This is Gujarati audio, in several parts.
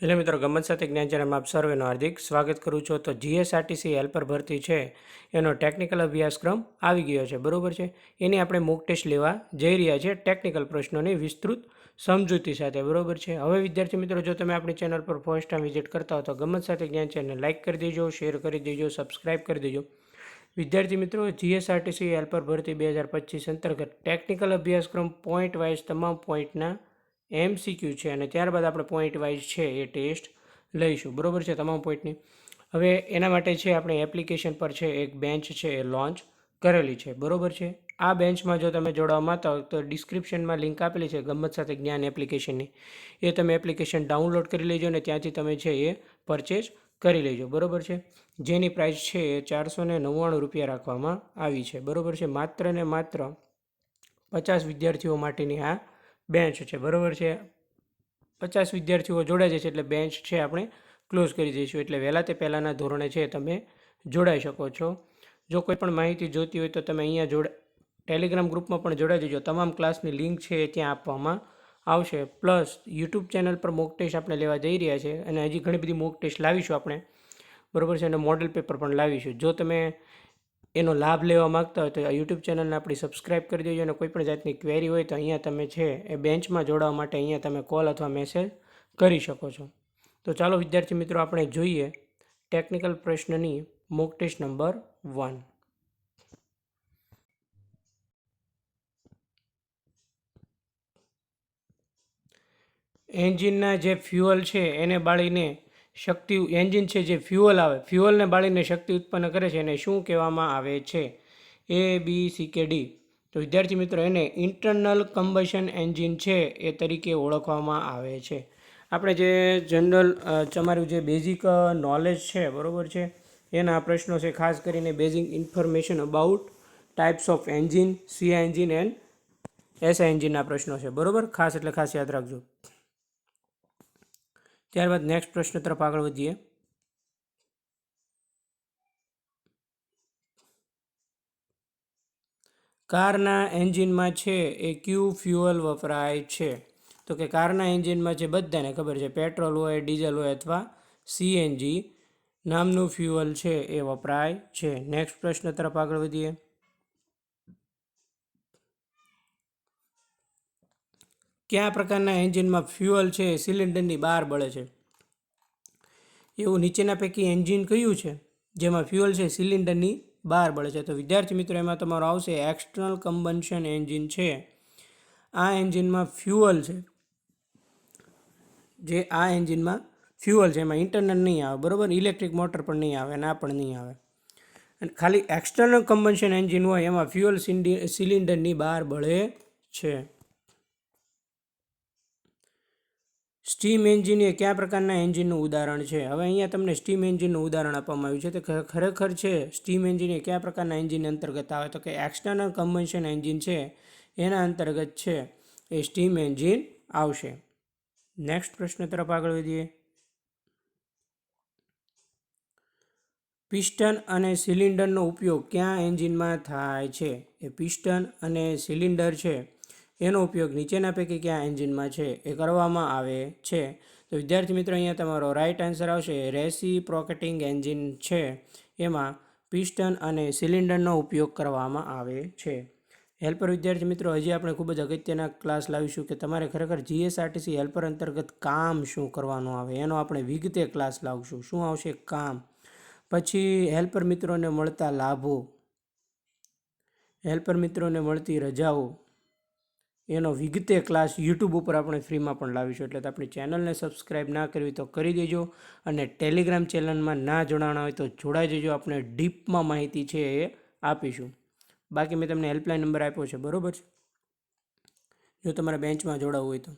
હેલો મિત્રો ગમત સાથે જ્ઞાન ચેનલમાં આપ સર્વેનું હાર્દિક સ્વાગત કરું છું. તો જીએસઆરટીસી હેલ્પર ભરતી છે, એનો ટેકનિકલ અભ્યાસક્રમ આવી ગયો છે, બરોબર છે? એની આપણે મૂક ટેસ્ટ લેવા જઈ રહ્યા છે ટેકનિકલ પ્રશ્નોની વિસ્તૃત સમજૂતી સાથે, બરાબર છે? હવે વિદ્યાર્થી મિત્રો, જો તમે આપણી ચેનલ પર ફર્સ્ટ ટાઈમ વિઝિટ કરતા હો, તો ગમત સાથે જ્ઞાન ચેનલને લાઇક કરી દેજો શેર કરી દેજો સબસ્ક્રાઇબ કરી દેજો. વિદ્યાર્થી મિત્રો, જીએસઆરટીસી હેલ્પર ભરતી બે હજાર પચીસ અંતર્ગત ટેકનિકલ અભ્યાસક્રમ પોઈન્ટ વાઇઝ તમામ પોઈન્ટના એમસીક્યુ છે અને ત્યારબાદ આપણે પોઈન્ટ વાઇઝ છે એ ટેસ્ટ લઈશું. બરોબર છે તમામ પોઈન્ટની હવે એના માટે છે આપણે એપ્લિકેશન પર છે એક બેન્ચ છે એ લોન્ચ કરેલી છે. બરોબર છે? આ બેન્ચમાં જો તમે જોડાવા માંગતા હો તો ડિસ્ક્રિપ્શનમાં લિંક આપેલી છે ગમત સાથે જ્ઞાન એપ્લિકેશનની એ તમે એપ્લિકેશન ડાઉનલોડ કરી લેજો અને ત્યાંથી તમે છે એ પરચેઝ કરી લેજો. બરોબર છે? જેની પ્રાઇસ છે એ ચારસો ને નવ્વાણું રૂપિયા રાખવામાં આવી છે. બરોબર છે? માત્ર ને માત્ર પચાસ વિદ્યાર્થીઓ માટેની આ બેન્ચ છે, બરાબર છે? પચાસ વિદ્યાર્થીઓ જોડાય છે એટલે બેન્ચ છે આપણે ક્લોઝ કરી દઈશું. એટલે વહેલા તે પહેલાંના ધોરણે છે, તમે જોડાઈ શકો છો. જો કોઈ પણ માહિતી જોતી હોય તો તમે અહીંયા જોડા, ટેલિગ્રામ ગ્રુપમાં પણ જોડાઈ જજો. તમામ ક્લાસની લિંક છે ત્યાં આપવામાં આવશે. પ્લસ, યુટ્યુબ ચેનલ પર મોક ટેસ્ટ આપણે લેવા જઈ રહ્યા છે અને હજી ઘણી બધી મોક ટેસ્ટ લાવીશું આપણે. બરાબર છે? અને મોડલ પેપર પણ લાવીશું. જો તમે એનો લાભ લેવા માગતા હોય તો યુટ્યુબ ચેનલને આપણી સબસ્ક્રાઇબ કરી દેજો અને કોઈ પણ જાતની ક્વેરી હોય તો અહીંયા તમે છે એ બેન્ચમાં જોડાવા માટે અહીંયા તમે કોલ અથવા મેસેજ કરી શકો છો. તો ચાલો વિદ્યાર્થી મિત્રો, આપણે જોઈએ ટેકનિકલ પ્રશ્નની મોક ટેસ્ટ નંબર વન એન્જિનના જે ફ્યુઅલ છે એને બાળીને શક્તિ એન્જિન છે જે ફ્યુઅલ આવે, ફ્યુઅલને બાળીને શક્તિ ઉત્પન્ન કરે છે એને શું કહેવામાં આવે છે? એ બી સી કે ડી તો વિદ્યાર્થી મિત્રો, એને ઇન્ટરનલ કમ્બશન એન્જિન છે એ તરીકે ઓળખવામાં આવે છે. આપણે જે જનરલ તમારું જે બેઝિક નોલેજ છે, બરાબર છે? એના પ્રશ્નો છે, ખાસ કરીને basic information about types of engine C engine and S એન્જિનના પ્રશ્નો છે, બરાબર? ખાસ એટલે ખાસ યાદ રાખજો. ત્યારબાદ નેક્સ્ટ પ્રશ્ન તરફ આગળ વધીએ. કારના એન્જિનમાં છે એ ક્યુ ફ્યુઅલ વપરાય છે? તો કે કારના એન્જિનમાં જે બધાને ખબર છે, પેટ્રોલ હોય, ડીઝલ હોય અથવા સીએનજી, નામનું ફ્યુઅલ છે એ વપરાય છે. નેક્સ્ટ પ્રશ્ન તરફ આગળ વધીએ. કયા પ્રકારના એન્જિનમાં ફ્યુઅલ છે, સિલિન્ડરની બહાર બળે છે? એવું નીચેના પૈકી એન્જિન કયું છે, જેમાં ફ્યુઅલ છે, સિલિન્ડરની બહાર બળે છે? તો વિદ્યાર્થી મિત્રો, એમાં તમારો આવશે એક્સટર્નલ કમ્બન્શન એન્જિન છે. આ એન્જિનમાં ફ્યુઅલ છે. જે આ એન્જિનમાં ફ્યુઅલ છે, એમાં ઇન્ટરનલ નહીં આવે, બરાબર? ઇલેક્ટ્રિક મોટર પણ નહીં આવે અને આ પણ નહીં આવે. અને ખાલી એક્સટર્નલ કમ્બન્શન એન્જિન હોય, એમાં ફ્યુઅલ સિલિન્ડરની બહાર બળે છે. સ્ટીમ એન્જિન એ કયા પ્રકારના એન્જિનનું ઉદાહરણ છે? હવે અહીંયા તમને સ્ટીમ એન્જિનનું ઉદાહરણ આપવામાં આવ્યું છે. તો ખરેખર છે, સ્ટીમ એન્જિન એ કયા પ્રકારના એન્જિન અંતર્ગત આવે? તો કે એક્સટર્નલ કમ્બન્શન એન્જિન છે, એના અંતર્ગત છે, એ સ્ટીમ એન્જિન આવશે. નેક્સ્ટ પ્રશ્ન તરફ આગળ વધીએ. પિસ્ટન અને સિલિન્ડરનો ઉપયોગ ક્યાં એન્જિનમાં થાય છે? એ પિસ્ટન અને સિલિન્ડર છે. એનો ઉપયોગ નીચેના પૈકી કયા એન્જિનમાં છે એ કરવામાં આવે છે. તો વિદ્યાર્થી મિત્રો, અહીંયા તમારો રાઈટ આન્સર આવશે. રેસી પ્રોકેટિંગ એન્જિન છે. એમાં પિસ્ટન અને સિલિન્ડરનો ઉપયોગ કરવામાં આવે છે. હેલ્પર વિદ્યાર્થી મિત્રો, હજી આપણે ખૂબ જ અગત્યના ક્લાસ લાવીશું કે તમારે ખરેખર જીએસઆરટીસી હેલ્પર અંતર્ગત કામ શું કરવાનું આવે? એનો આપણે વિગતે ક્લાસ લાવશું. શું આવશે? કામ. પછી હેલ્પર મિત્રોને મળતા લાભો. હેલ્પર મિત્રોને મળતી રજાઓ. એનો વિગતે ક્લાસ યુટ્યુબ ઉપર આપણે ફ્રીમાં પણ લાવીશું, એટલે આપણી ચેનલને સબસ્ક્રાઈબ ના કરવી તો કરી દેજો અને ટેલિગ્રામ ચેનલમાં ના જોડાણા હોય તો જોડાઈ જજો, આપણે ડીપમાં માહિતી છે એ આપીશું. બાકી મેં તમને હેલ્પલાઇન નંબર આપ્યો છે, બરાબર છે? જો તમારે બેન્ચમાં જોડાવવું હોય તો.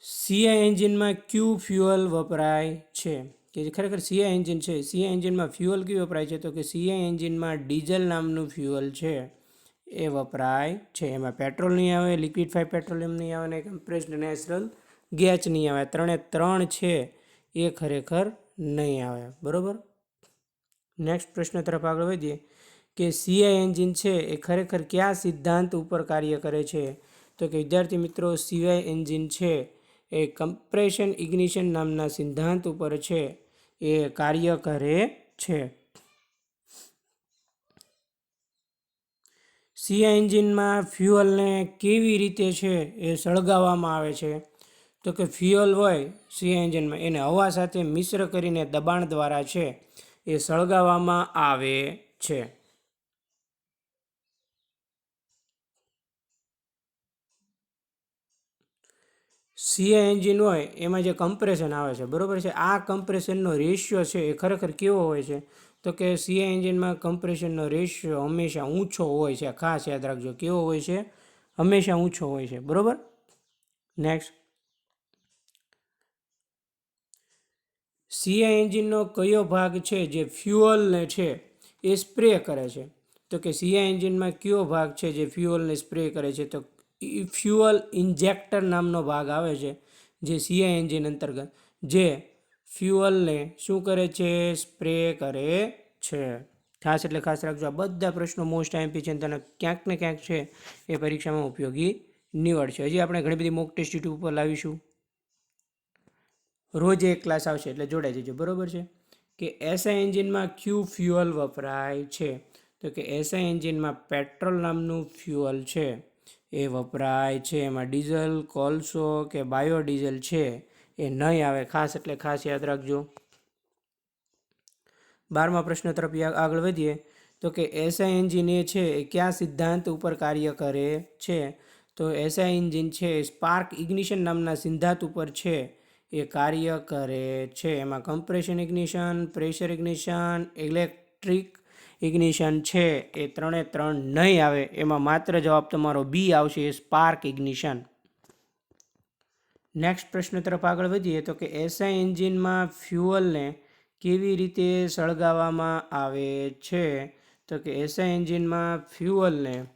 સીઆઈ એન્જિનમાં ક્યુ ફ્યુઅલ વપરાય છે? કે જે ખરેખર સીઆઈ એન્જિન છે? સીઆઈ એન્જિનમાં ફ્યુઅલ કયું વપરાય છે? તો કે સીઆઈ એન્જિનમાં ડીઝલ નામનું ફ્યુઅલ છે. એ વપરાય છે. એમાં પેટ્રોલ નહીં આવે લિક્વિડ ફાઈ પેટ્રોલિયમ નહીં આવે ને કમ્પ્રેસ્ડ નેચરલ ગેસ નહીં આવે. ત્રણે ત્રણ છે, એ ખરેખર નહીં આવે. બરાબર? નેક્સ્ટ પ્રશ્ન તરફ આગળ વધીએ. કે સીઆઈ એન્જિન છે, એ ખરેખર કયા સિદ્ધાંત ઉપર કાર્ય કરે છે? તો કે વિદ્યાર્થી મિત્રો સીઆઈ એન્જિન છે, એ કમ્પ્રેશન ઇગ્નિશન નામના સિદ્ધાંત ઉપર છે, એ કાર્ય કરે છે. સીઆઈ એન્જિનમાં ફ્યુઅલને કેવી રીતે છે એ સળગાવવામાં આવે છે? તો કે ફ્યુઅલ હોય સીઆ એન્જિનમાં, એને હવા સાથે મિશ્ર કરીને દબાણ દ્વારા છે એ સળગાવવામાં આવે છે. સીઆ એન્જિન હોય એમાં જે કમ્પ્રેશન આવે છે, બરોબર છે? આ કમ્પ્રેશનનો રેશિયો છે એ ખરેખર કેવો હોય છે? તો કે સીઆઈ એન્જિનમાં કમ્પ્રેશનનો રેશિયો હંમેશા ઊંચો હોય છે. ખાસ યાદ રાખજો કેવો હોય છે? હંમેશા ઊંચો હોય છે. બરોબર? નેક્સ્ટ સીઆઈ એન્જિનનો કયો ભાગ છે? જે ફ્યુઅલને છે, એ સ્પ્રે કરે છે. તો કે સીઆઈ એન્જિનમાં કયો ભાગ છે? જે ફ્યુઅલને સ્પ્રે કરે છે? તો ઈ ફ્યુઅલ ઇન્જેક્ટર નામનો ભાગ આવે છે, જે સીઆઈ એન્જિન અંતર્ગત. જે ફ્યુઅલને શું કરે છે? સ્પ્રે કરે છે. ખાસ એટલે ખાસ રાખજો, આ બધા પ્રશ્નો મોસ્ટ આઈમ્પી છે તને ક્યાંક ને ક્યાંક છે એ પરીક્ષામાં ઉપયોગી નીવડશે. હજી આપણે ઘણી બધી મોક ટેસ્ટ યુટ્યુબ ઉપર લાવીશું. રોજ એક ક્લાસ આવશે, એટલે જોડાઈ જજો. બરોબર છે? કે એસઆઈ એન્જિનમાં ક્યુ ફ્યુઅલ વપરાય છે? તો કે એસઆઈ એન્જિનમાં પેટ્રોલ નામનું ફ્યુઅલ છે. એ વપરાય છે. એમાં ડીઝલ, કોલસો કે બાયોડીઝલ છે. એ નહીં આવે. ખાસ એટલે ખાસ યાદ રાખજો. બારમા પ્રશ્ન તરફ આગળ વધીએ. તો કે એસઆઈ એન્જિન એ છે એ કયા સિદ્ધાંત ઉપર કાર્ય કરે છે? તો એસઆઈ એન્જિન છે સ્પાર્ક ઇગ્નિશન નામના સિદ્ધાંત ઉપર છે એ કાર્ય કરે છે. એમાં compression ignition, pressure ignition, electric ignition છે. એ ત્રણે ત્રણ નહીં આવે. એમાં માત્ર જવાબ તમારો બી આવશે એ સ્પાર્ક ઇગ્નિશન. નેક્સ્ટ પ્રશ્ન તરફ આગળ વધીએ તો કે એસઆઈ એન્જિનમાં ફ્યુઅલને કેવી રીતે સળગાવવામાં આવે છે? તો કે એસઆઈ એન્જિનમાં ફ્યુઅલને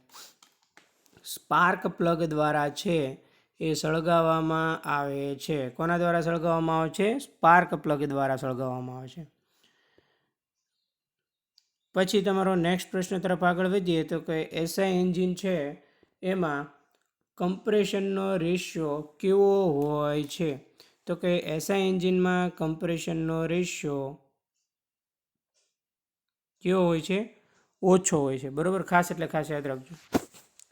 સ્પાર્ક પ્લગ દ્વારા છે એ સળગાવવામાં આવે છે. કોના દ્વારા સળગાવવામાં આવે છે? સ્પાર્ક પ્લગ દ્વારા સળગાવવામાં આવે છે. પછી તમારો નેક્સ્ટ પ્રશ્ન તરફ આગળ વધીએ તો કે એસઆઈ એન્જિન છે એમાં કમ્પ્રેશનનો રેશિયો કેવો હોય છે? તો કે એસઆઈ એન્જિનમાં કમ્પ્રેશનનો રેશિયો કેવો હોય છે? ઓછો હોય છે. બરાબર? ખાસ એટલે ખાસ યાદ રાખજો.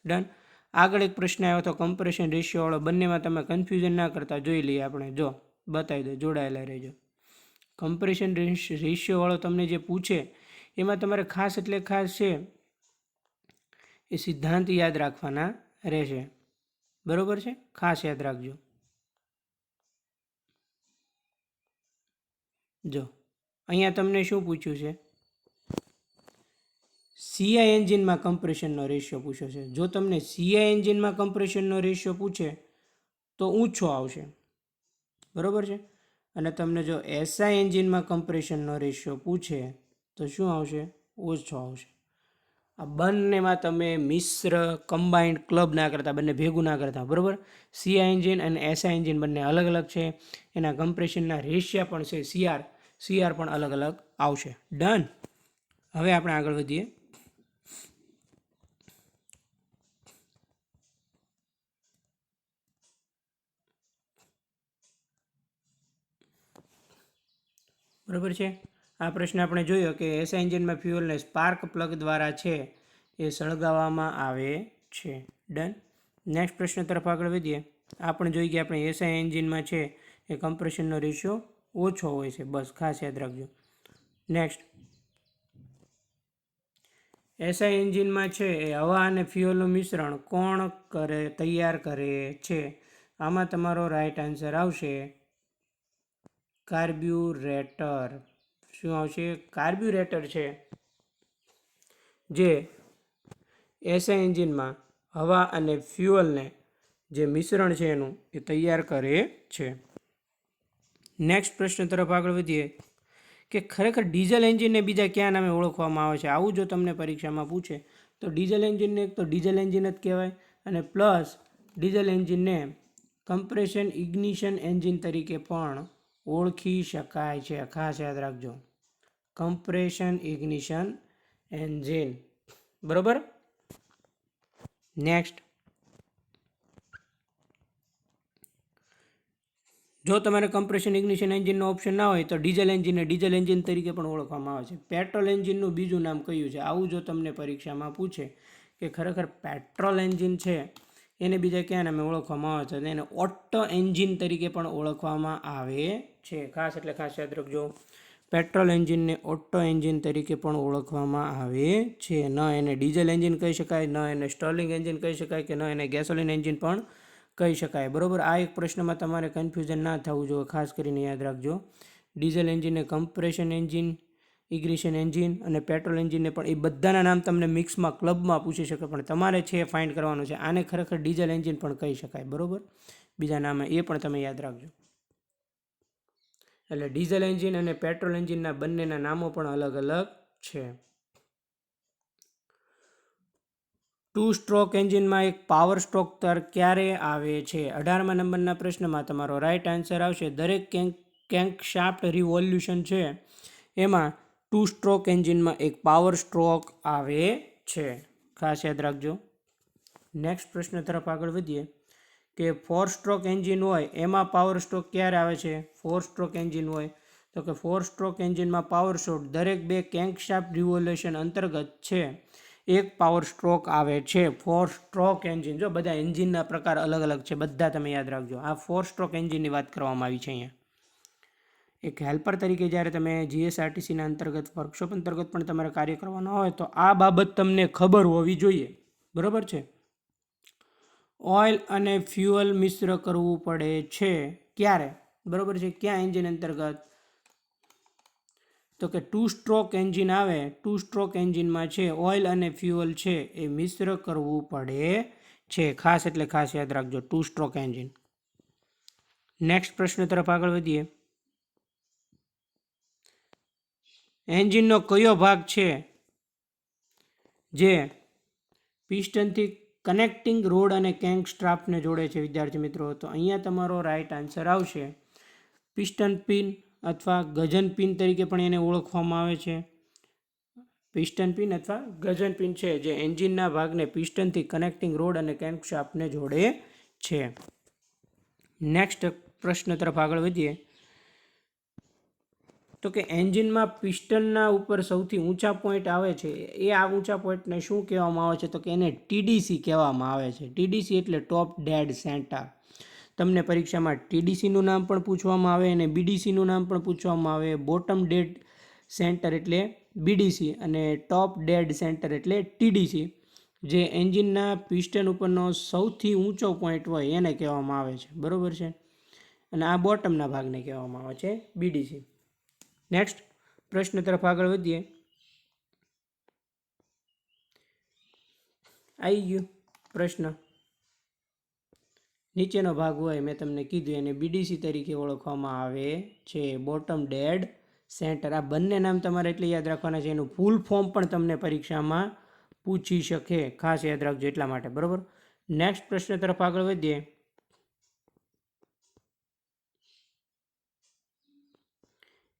ડન આગળ એક પ્રશ્ન આવ્યો તો કમ્પ્રેશન રેશિયોવાળો બંનેમાં તમે કન્ફ્યુઝન ના કરતા જોઈ લઈએ આપણે. જો, બતાવી દો, જોડાયેલા રહેજો. કમ્પ્રેશન રેશિયોવાળો તમને જે પૂછે, એમાં તમારે ખાસ એટલે ખાસ છે એ સિદ્ધાંત યાદ રાખવાના રહેશે. બરોબર છે? ખાસ યાદ રાખજો. જો, અહીંયા તમને શું પૂછ્યું છે? સીઆઈ એન્જિનમાં કમ્પ્રેશનનો રેશિયો પૂછ્યો છે. જો તમને સીઆઈ એન્જિનમાં કમ્પ્રેશનનો રેશિયો પૂછે, તો ઊંચો આવશે. બરોબર છે? અને તમને જો એસઆઈ એન્જિનમાં કમ્પ્રેશનનો રેશિયો પૂછે, તો શું આવશે? ઓછો આવશે. આ બંનેમાં તમે મિશ્ર કમ્બાઇન્ડ ક્લબ ના કરતા, બંને ભેગું ના કરતા, બરાબર? સીઆઈ એન્જિન અને એસઆ એન્જિન બંને અલગ અલગ છે. એના કમ્પ્રેશનના રેશિયા પણ છે સીઆર સીઆર પણ અલગ અલગ આવશે. ડન હવે આપણે આગળ વધીએ. બરાબર છે? આ પ્રશ્ન આપણે જોયો કે એસઆઈ એન્જિનમાં ફ્યુઅલને સ્પાર્ક પ્લગ દ્વારા છે એ સળગાવવામાં આવે છે. ડન. નેક્સ્ટ પ્રશ્ન તરફ આગળ વધીએ. આપણે જોઈ ગયા આપણે એસઆઈ એન્જિનમાં છે એ કમ્પ્રેશનનો રેશિયો ઓછો હોય છે. બસ, ખાસ યાદ રાખજો. નેક્સ્ટ. એસઆઈ એન્જિનમાં છે એ હવા અને ફ્યુઅલનું મિશ્રણ કોણ કરે, તૈયાર કરે છે? આમાં તમારો રાઈટ આન્સર આવશે કાર્બ્યુરેટર. શું આવશે? કાર્બ્યુરેટર છે, જે એસઆઈ એન્જિનમાં હવા અને ફ્યુઅલને જે મિશ્રણ છે એનું એ તૈયાર કરે છે. નેક્સ્ટ પ્રશ્ન તરફ આગળ વધીએ કે ખરેખર ડીઝલ એન્જિનને બીજા ક્યાં નામે ઓળખવામાં આવે છે? આવું જો તમને પરીક્ષામાં પૂછે, તો ડીઝલ એન્જિનને તો ડીઝલ એન્જિન જ કહેવાય અને પ્લસ ડીઝલ એન્જિનને કમ્પ્રેશન ઇગ્નિશન એન્જિન તરીકે પણ ઓળખી શકાય છે. ખાસ યાદ રાખજો. કમ્પ્રેશન ઇગ્નિશન એન્જિન બરોબર? નેક્સ્ટ. જો તમારે કમ્પ્રેશન ઇગ્નિશન એન્જિનનો ઓપ્શન ના હોય તો ડીઝલ એન્જિનને ડીઝલ એન્જિન તરીકે પણ ઓળખવામાં આવે છે. પેટ્રોલ એન્જિનનું બીજું નામ કયું છે? આવું જો તમને પરીક્ષામાં પૂછે કે ખરેખર પેટ્રોલ એન્જિન છે, એને બીજા ક્યાં નામે ઓળખવામાં આવે છે? એને ઓટો એન્જિન તરીકે પણ ઓળખવામાં આવે છે. ખાસ એટલે ખાસ યાદ રાખજો. પેટ્રોલ એન્જિનને ઓટો એન્જિન તરીકે પણ ઓળખવામાં આવે છે. ન એને ડીઝલ એન્જિન કહી શકાય, ન એને સ્ટર્લિંગ એન્જિન કહી શકાય કે ન એને ગેસોલિન એન્જિન પણ કહી શકાય. બરોબર? આ એક પ્રશ્નમાં તમારે કન્ફ્યુઝન ના થવું જોઈએ. ખાસ કરીને યાદ રાખજો. ડીઝલ એન્જિનને કમ્પ્રેશન એન્જિન ઇગ્રીશન એન્જિન અને પેટ્રોલ એન્જિનને પણ એ બધાના નામ તમને મિક્સમાં, ક્લબમાં પૂછી શકે, પણ તમારે છે ફાઇન્ડ કરવાનું છે. આને ખરેખર ડીઝલ એન્જિન પણ કહી શકાય. બરોબર? બીજા નામે એ પણ તમે યાદ રાખજો. એટલે ડીઝલ એન્જિન અને પેટ્રોલ એન્જિનના બંનેના નામો પણ અલગ અલગ છે. ટુ સ્ટ્રોક એન્જિનમાં એક પાવર સ્ટ્રોક તર ક્યારે આવે છે? અઢારમા નંબરના પ્રશ્નમાં તમારો રાઈટ આન્સર આવશે. દરેક કેન્ક કેન્ક શાફ્ટ રિવોલ્યુશન છે. એમાં ટુ સ્ટ્રોક એન્જિનમાં એક પાવર સ્ટ્રોક આવે છે. ખાસ યાદ રાખજો. નેક્સ્ટ પ્રશ્ન તરફ આગળ વધીએ. કે ફોર સ્ટ્રોક એન્જિન હોય, એમાં પાવર સ્ટ્રોક ક્યારે આવે છે? ફોર સ્ટ્રોક એન્જિન હોય. તો કે ફોર સ્ટ્રોક એન્જિનમાં પાવર શોટ દરેક બે કેંકશાફ્ટ રિવોલ્યુશન અંતર્ગત છે. એક પાવર સ્ટ્રોક આવે છે. ફોર સ્ટ્રોક એન્જિન જો બધા એન્જિનના પ્રકાર અલગ અલગ છે, બધા તમે યાદ રાખજો. આ ફોર સ્ટ્રોક એન્જિનની વાત કરવામાં આવી છે અહીંયા. એક હેલ્પર તરીકે જ્યારે તમે જીએસઆરટીસીના અંતર્ગત વર્કશોપ અંતર્ગત પણ તમારે કાર્ય કરવાનો હોય, તો આ બાબત તમને ખબર હોવી જોઈએ. બરાબર છે? ઓઇલ અને ફ્યુઅલ મિશ્ર કરવું પડે છે. ક્યારે? બરાબર છે, ક્યાં એન્જિન અંતર્ગત? તો કે ટુ સ્ટ્રોક એન્જિન આવે ટુ સ્ટ્રોક એન્જિનમાં છે ઓઇલ અને ફ્યુઅલ છે એ મિશ્ર કરવું પડે છે. ખાસ એટલે ખાસ યાદ રાખજો ટુ સ્ટ્રોક એન્જિન નેક્સ્ટ પ્રશ્ન તરફ આગળ વધીએ. એન્જિનનો કયો ભાગ છે? જે પિસ્ટનથી કનેક્ટિંગ રોડ અને કેંગ સ્ટ્રાફને જોડે છે, વિદ્યાર્થી મિત્રો. તો અહીંયા તમારો રાઈટ આન્સર આવશે. પિસ્ટન પિન અથવા ગજન પિન તરીકે પણ એને ઓળખવામાં આવે છે. પિસ્ટન પિન અથવા ગજન પિન છે, જે એન્જિનના ભાગને પિસ્ટનથી કનેક્ટિંગ રોડ અને કેંક શાફ્ટને જોડે છે. નેક્સ્ટ પ્રશ્ન તરફ આગળ વધીએ. તો કે એન્જિનમાં પિસ્ટનના ઉપર સૌથી ઊંચા પોઈન્ટ આવે છે, એ આ ઊંચા પોઈન્ટને શું કહેવામાં આવે છે? તો કે એને ટીડીસી કહેવામાં આવે છે. ટીડીસી એટલે ટોપ ડેડ સેન્ટર તમને પરીક્ષામાં ટીડીસીનું નામ પણ પૂછવામાં આવે અને બીડીસીનું નામ પણ પૂછવામાં આવે. બોટમ ડેડ સેન્ટર એટલે બીડીસી અને ટોપ ડેડ સેન્ટર એટલે ટીડીસી જે એન્જિનના પિસ્ટન ઉપરનો સૌથી ઊંચો પોઈન્ટ હોય એને કહેવામાં આવે છે. બરાબર છે? અને આ બોટમના ભાગને કહેવામાં આવે છે બીડીસી નેક્સ્ટ પ્રશ્ન તરફ આગળ વધીએ. આવી ગયું પ્રશ્ન. નીચેનો ભાગ હોય, મેં તમને કીધું, એને બીડીસી તરીકે ઓળખવામાં આવે છે. બોટમ ડેડ સેન્ટર આ બંને નામ તમારે એટલે યાદ રાખવાના છે. એનું ફૂલ ફોર્મ પણ તમને પરીક્ષામાં પૂછી શકે. ખાસ યાદ રાખજો એટલા માટે, બરાબર? નેક્સ્ટ પ્રશ્ન તરફ આગળ વધીએ.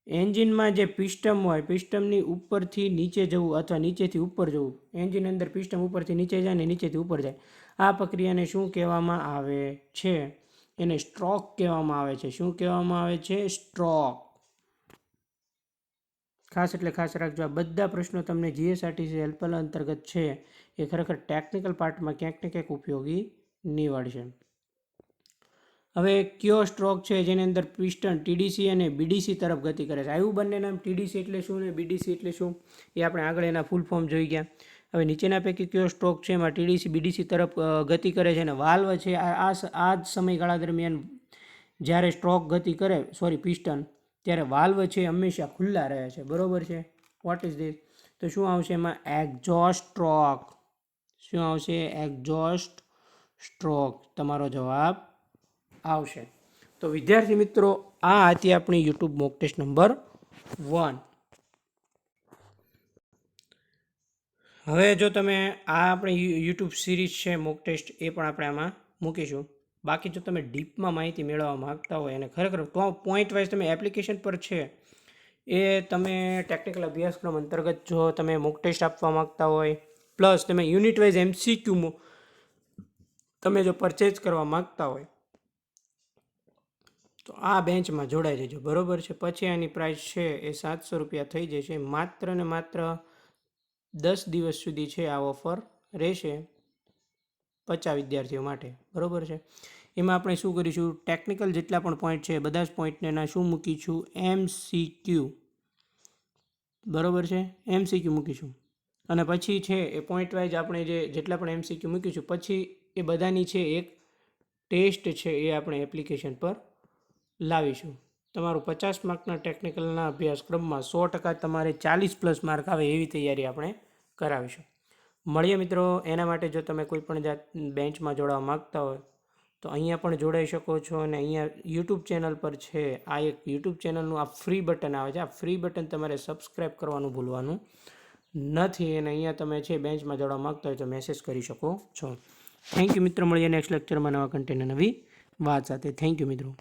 એન્જિનમાં જે પિસ્ટમ હોય, પિસ્ટમની ઉપરથી નીચે જવું અથવા નીચેથી ઉપર જવું એન્જિન અંદર પિસ્ટમ ઉપરથી નીચે જાય ને નીચેથી ઉપર જાય, આ પ્રક્રિયાને શું કહેવામાં આવે છે? એને સ્ટ્રોક કહેવામાં આવે છે. શું કહેવામાં આવે છે? સ્ટ્રોક. ખાસ એટલે ખાસ રાખજો, આ બધા પ્રશ્નો તમને જીએસઆરટીસી હેલ્પલ અંતર્ગત છે. એ ખરેખર ટેકનિકલ પાર્ટમાં ક્યાંક ને ક્યાંક ઉપયોગી નીવડશે. હવે કયો સ્ટ્રોક છે જેની અંદર પિસ્ટન, ટીડીસી અને બીડીસી તરફ ગતિ કરે છે? આવ્યું બંને નામ ટીડીસી એટલે શું ને બીડીસી એટલે શું? એ આપણે આગળ એના ફૂલ ફોર્મ જોઈ ગયા. હવે નીચેના પૈકી કયો સ્ટ્રોક છે? એમાં ટીડીસી, બીડીસી તરફ ગતિ કરે છે અને વાલ્વ છે. આ આ જ સમયગાળા દરમિયાન જ્યારે સ્ટ્રોક ગતિ કરે સોરી પિસ્ટન, ત્યારે વાલ્વ છે હંમેશા ખુલ્લા રહે છે. બરાબર છે? વોટ ઇઝ ધીસ તો શું આવશે એમાં? એક્ઝોસ્ટ સ્ટ્રોક શું આવશે? એક્ઝોસ્ટ સ્ટ્રોક તમારો જવાબ આવશે. તો વિદ્યાર્થી મિત્રો, આ હતી આપણી YouTube mock test number one. હવે જો તમે આ આપણી યુટ્યુબ સિરીઝ છે મોક ટેસ્ટ, એ પણ આપણે આમાં મૂકીશું. બાકી જો તમે ડીપમાં માહિતી મેળવવા માગતા હોય અને ખરેખર પોઈન્ટ વાઇઝ તમે એપ્લિકેશન પર છે, એ તમે ટેકનિકલ અભ્યાસક્રમ અંતર્ગત જો તમે મોક ટેસ્ટ આપવા માગતા હોય, પ્લસ તમે યુનિટ વાઇઝ એમસીક્યુ તમે જો પરચેજ કરવા માગતા હોય તો આ બેન્ચમાં જોડાઈ જજો. બરોબર છે? પછી આની પ્રાઇસ છે એ સાતસો રૂપિયા થઈ જશે. માત્ર ને માત્ર દસ દિવસ સુધી છે આ ઓફર રહેશે પચાસ વિદ્યાર્થીઓ માટે. બરાબર છે? એમાં આપણે શું કરીશું? ટેકનિકલ જેટલા પણ પોઈન્ટ છે, બધા જ પોઈન્ટને ના શું મૂકીશું? એમ સી ક્યુ બરોબર છે? એમ સી ક્યુ મૂકીશું. અને પછી છે એ પોઈન્ટ વાઇઝ આપણે જે જેટલા પણ એમ સી ક્યુ મૂકીશું, પછી એ બધાની છે એક ટેસ્ટ છે એ આપણે એપ્લિકેશન પર લાવીશું. તમારું પચાસ માર્કના ટેકનિકલના અભ્યાસક્રમમાં સો ટકા તમારે ચાલીસ પ્લસ માર્ક આવે એવી તૈયારી આપણે કરાવીશું. મળીએ મિત્રો, એના માટે જો તમે કોઈ પણ જાત બેન્ચમાં જોડાવા માગતા હોય, તો અહીંયા પણ જોડાઈ શકો છો અને અહીંયા યુટ્યુબ ચેનલ પર છે. આ એક યુટ્યુબ ચેનલનું આ ફ્રી બટન આવે છે. આ ફ્રી બટન તમારે સબસ્ક્રાઈબ કરવાનું ભૂલવાનું નથી અને અહીંયા તમે છે બેન્ચમાં જોડાવા માગતા હોય તો મેસેજ કરી શકો છો. થેન્ક યુ મિત્રો, મળીએ નેક્સ્ટ લેક્ચરમાં નવા કન્ટેન્ટ નવી વાત સાથે. થેન્ક યુ મિત્રો.